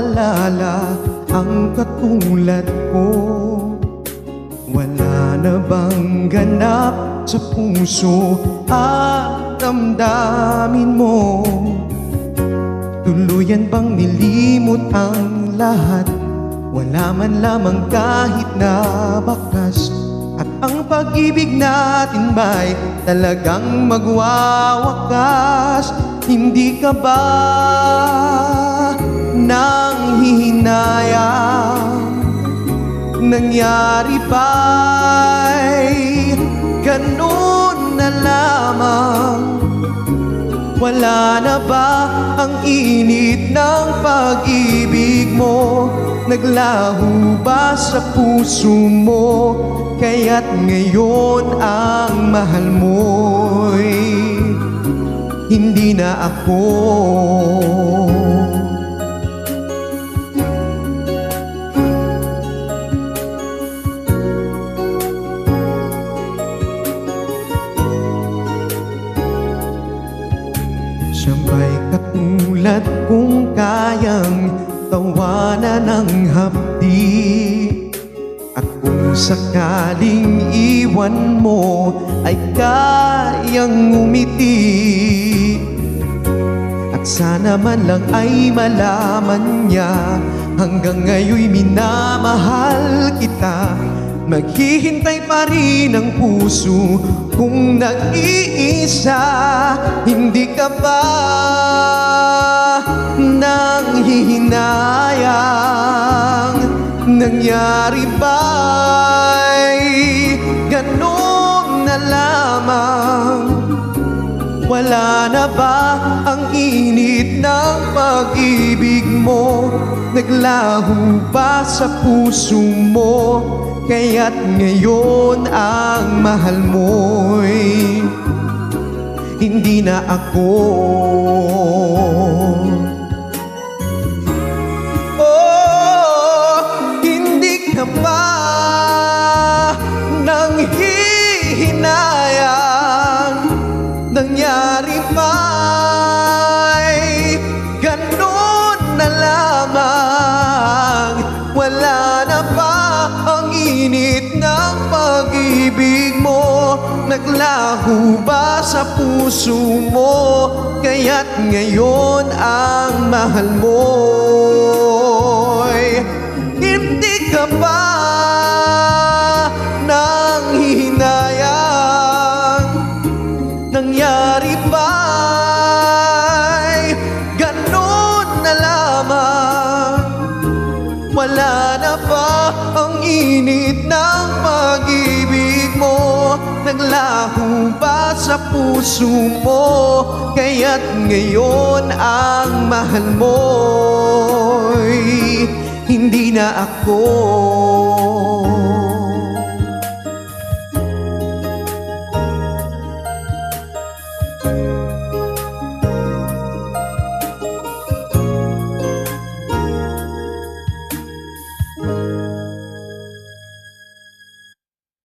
maalala ang katulad ko. Wala na bang ganap sa puso at damdamin mo? Tuluyan bang nilimot ang lahat? Wala man lamang kahit na bakas. At ang pag-ibig natin ba'y talagang magwawakas. Hindi ka ba nang hihinayang Nangyari ba'y ganun na lamang wala na ba ang init ng pag-ibig mo? Naglaho ba sa puso mo? Kaya't ngayon ang mahal mo'y hindi na ako katulad kung kayang tawanan ng hapdi At kung sakaling iwan mo ay kayang umiti At sana man lang ay malaman niya Hanggang ngayon'y minamahal kita Maghihintay pa rin ang puso kung nag-iisa. Hindi ka ba nang hihinayang Nangyari ba'y wala na ba ang init ng pag-ibig mo? Naglaho ba sa puso mo? Kaya't ngayon ang mahal mo'y hindi na ako Ba'y ganun na lamang. Wala na ba ang init ng pag-ibig mo. Naglaho ba sa puso mo? Kaya't ngayon ang mahal mo'y Hindi ka ba init ng pag-ibig mo Naglaho ba sa puso mo. Kaya't ngayon ang mahal mo'y hindi na ako